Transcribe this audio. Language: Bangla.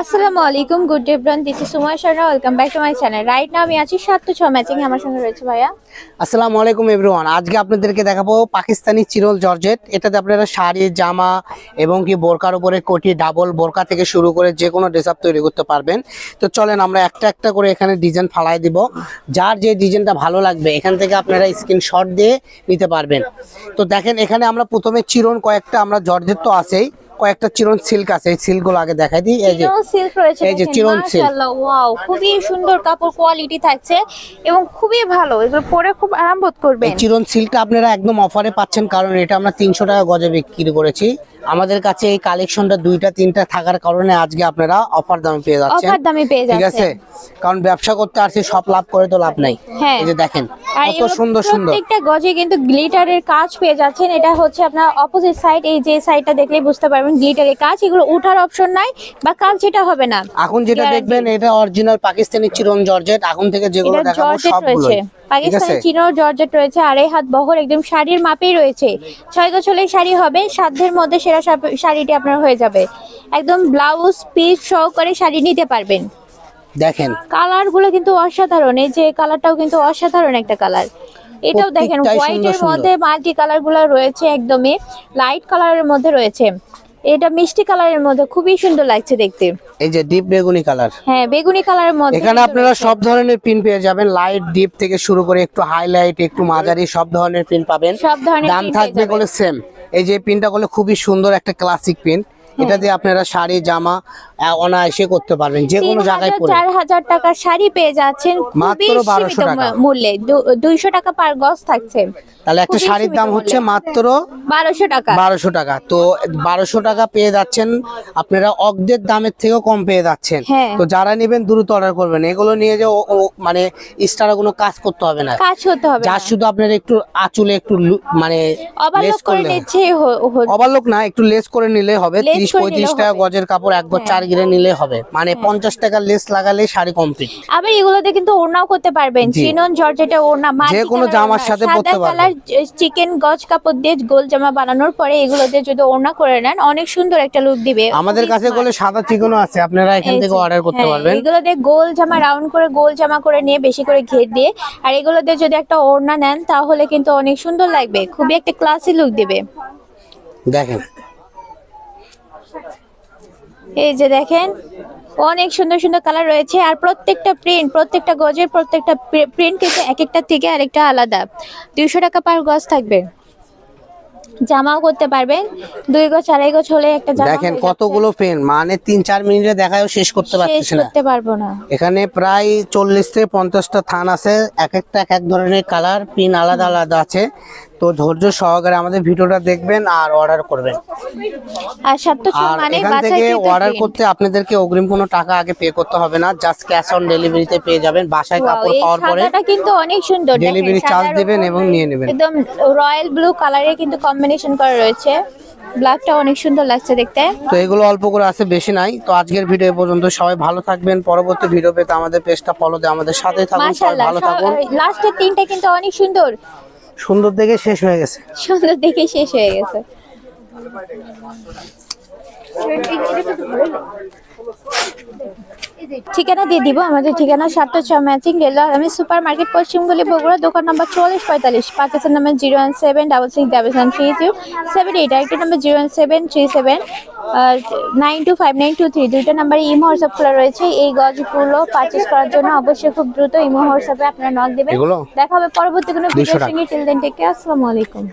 আসসালামু আলাইকুম good day bran this is Sumoy Sharma welcome back to my channel right now আমি আছি সাত ছ ম্যাচিং আমার সঙ্গে রয়েছে ভাইয়া। আসসালামু আলাইকুম এভরিওয়ান আজকে আপনাদেরকে দেখাবো পাকিস্তানি চিরল জর্জেট। এটাতে আপনারা শাড়ি, জামা এবং কি বোরকার উপরে কোটি, ডাবল বোরকা থেকে শুরু করে যে কোনো ড্রেস আপ তৈরি করতে পারবেন। তো চলেন আমরা একটা একটা করে এখানে ডিজাইন ফালাই দিব। যার যে ডিজাইনটা ভালো লাগবে, এখান থেকে আপনারা স্ক্রিনশট দিয়ে নিতে পারবেন। তো দেখেন, এখানে আমরা প্রথমে চিরন কয়েকটা, আমরা জর্জেট তো আছেই। কয়েকটা চিরন সিল্ক আছে এই সিল্কগুলো আগে দেখাই দিই। এই যে চিরন সিল্ক রয়েছে এই যে চিরন silk। ওয়াও খুবই সুন্দর কাপড় কোয়ালিটি থাকছে এবং খুবই ভালো এগুলো পরে খুব আরাম বোধ করবেন। এই চিরন সিল্কটা আপনারা একদম অফারে পাচ্ছেন কারণ এটা আমরা তিনশো টাকা গজে বিক্রি করেছি। আমাদের কাছে এই কালেকশনটা দুইটা তিনটা থাকার কারণে আজকে আপনারা অফার দামে পেয়ে যাচ্ছেন। অফার দামে পেয়ে যাচ্ছেন ঠিক আছে? কারণ ব্যবসা করতে আসছি সব লাভ করে তো লাভ নাই। হ্যাঁ। এই যে দেখেন কত সুন্দর সুন্দর। প্রত্যেকটা গজে কিন্তু গ্লিটারের কাজ পেয়ে যাচ্ছেন। এটা হচ্ছে আপনার অপোজিট সাইড এই যে সাইডটা দেখলেই বুঝতে পারবেন গ্লিটারের কাজ এগুলো উঠার অপশন নাই বা কাজ যেটা হবে না। এখন যেটা দেখবেন এটা অরিজিনাল পাকিস্তানি চিরন জর্জেট এখন থেকে যেগুলো দেখাবো সবগুলো পাকিস্তানি চিনো জর্জেট রয়েছে আড়াই হাত বহর একদম শাড়ির মাপেই রয়েছে। ছয় গছলের শাড়ি হবে সাধ্যের মধ্যে সেরা শাড়িটি আপনার হয়ে যাবে। একদম ব্লাউজ পিস সহকারে শাড়ি নিতে পারবেন। দেখেন। কালারগুলো কিন্তু অসাধারণ এই যে কালারটাও কিন্তু অসাধারণ একটা কালার। এটাও দেখেন হোয়াইটের। মধ্যে মাল্টি কালারগুলো রয়েছে একদমই লাইট কালারের মধ্যে রয়েছে। এটা মিষ্টি কালারের মধ্যে খুবই সুন্দর লাগছে দেখতে। এই যে ডিপ বেগুনি কালার হ্যাঁ বেগুনি কালারের মধ্যে এখানে আপনারা সব ধরনের পিন পেয়ে যাবেন। লাইট ডিপ থেকে শুরু করে একটু হাইলাইট একটু মাঝারি সব ধরনের পিন পাবেন। সব ধরনের দাম থাকবে বলে সেম এই যে পিনটা করলে খুবই সুন্দর একটা ক্লাসিক পিন। এটা দিয়ে আপনারা শাড়ি জামা অনায়াসে করতে পারবেন যে কোনো জায়গায় পরে চার হাজার টাকার শাড়ি পেয়ে যাচ্ছেন। মাত্র 1200 সীমিত টাকা। মূল্যে দুইশো টাকা পার গজ থাকছে। তাহলে একটা শাড়ির দাম হচ্ছে মাত্র বারোশো টাকা। বারোশো টাকা। তো বারোশো টাকা পেয়ে যাচ্ছেন আপনারা অর্ধেক দামের থেকেও কম পেয়ে যাচ্ছেন। হ্যাঁ। তো যারা নেবেন দ্রুত অর্ডার করবেন। এগুলো নিয়ে যে মানে এক্সট্রা কোনো কাজ করতে হবে না। কাজ হতে হবে যার শুধু আপনার একটু আঁচলে একটু মানে অবালক লেস করে। নিচ্ছে অবালোক না একটু লেস করে নিলে হবে। তিরিশ পঁয়ত্রিশ টাকা হ্যাঁ। গজের কাপড় এক গজ চার গিরে নিলে হবে। মানে পঞ্চাশ টাকা লেস লাগালে শাড়ি কমপ্লিট আবার এগুলোতে কিন্তু ওড়নাও করতে পারবেন। চিনন জর্জেটা ওড়না যে কোনো জামার সাথে পরতে পারবেন। চিকেন গজ কাপড় দিয়ে গোল জামা বানানোর পরে এগুলো দিয়ে যদি ওড়না করে নেন অনেক সুন্দর একটা লুক দিবে। আমাদের কাছে smart। সাদা চিকনও আছে আপনারা এখান থেকে অর্ডার করতে হ্যাঁ, পারবেন। এগুলো দিয়ে গোল জামা রাউন্ড করে গোল জামা করে নিয়ে বেশি করে ঘের দিয়ে আর এগুলো দিয়ে যদি একটা ওড়না নেন তাহলে কিন্তু অনেক সুন্দর লাগবে। খুবই একটা ক্লাসি লুক দিবে। দেখেন এই যে দেখেন অনেক সুন্দর সুন্দর কালার রয়েছে আর প্রত্যেকটা প্রিন্ট প্রত্যেকটা গজের প্রত্যেকটা প্রিন্ট কিন্তু এক একটা থেকে আরেকটা আলাদা। দুইশো টাকা পার গজ থাকবে। জামাও করতে পারবেন। দুই গজ আড়াই গজ হলে একটা জামা দেখেন কতগুলো পেন মানে তিন চার মিনিটে দেখাও শেষ করতে পারতেছি না। করতে পারব না। এখানে প্রায় চল্লিশ থেকে পঞ্চাশটা থান আছে এক একটা এক এক ধরনের কালার পিন আলাদা আলাদা আছে। তো ধৈর্য সহকারে আমাদের ভিডিওটা দেখবেন আর অর্ডার করবেন। আর মানে এখান থেকে অর্ডার করতে আপনাদেরকে অগ্রিম কোনো টাকা আগে পে করতে হবে না জাস্ট ক্যাশ অন ডেলিভারিতে পেয়ে যাবেন বাসায় কাপড় পাওয়ার পরে কিন্তু অনেক সুন্দর ডেলিভারি চার্জ দিবেন এবং নিয়ে নেবেন। একদম রয়্যাল ব্লু কালারে কিন্তু কম্বিনেশন করা রয়েছে। ব্ল্যাকটা অনেক সুন্দর লাগছে দেখতে। তো এগুলো অল্প করে আছে বেশি নাই। তো আজকের ভিডিও পর্যন্ত সবাই ভালো থাকবেন। পরবর্তী ভিডিও পেতে আমাদের পেজটা ফলো দিয়ে আমাদের সাথে থাকুন সবাই ভালো থাকুন। লাস্টের তিনটা কিন্তু অনেক সুন্দর। সুন্দর দেখে শেষ হয়ে গেছে। সুন্দর দেখে শেষ হয়ে গেছে। ঠিকানা দিয়ে দিব আমাদের ঠিকানা সাতটা ছ ম্যাচিং রেলওয়ে আমি সুপার মার্কেট পশ্চিমগুলি বগুড়া দোকান নম্বর চুয়াল্লিশ পঁয়তাল্লিশ Pakistan number zero one seven double six double seven three zero seven eight আরেকটি number zero one seven three seven nine two five nine two three দুইটা নাম্বারে ইমো হোয়াটসঅ্যাপ খোলা রয়েছে এই গজগুলো পারচেস করার জন্য অবশ্যই খুব দ্রুত ইমো হোয়াটসঅ্যাপে আপনারা নক দেবেন। দেখা হবে পরবর্তী কোনো 200 ভিডিওর সঙ্গে টিল দেন টেক আসসালামু আলাইকুম।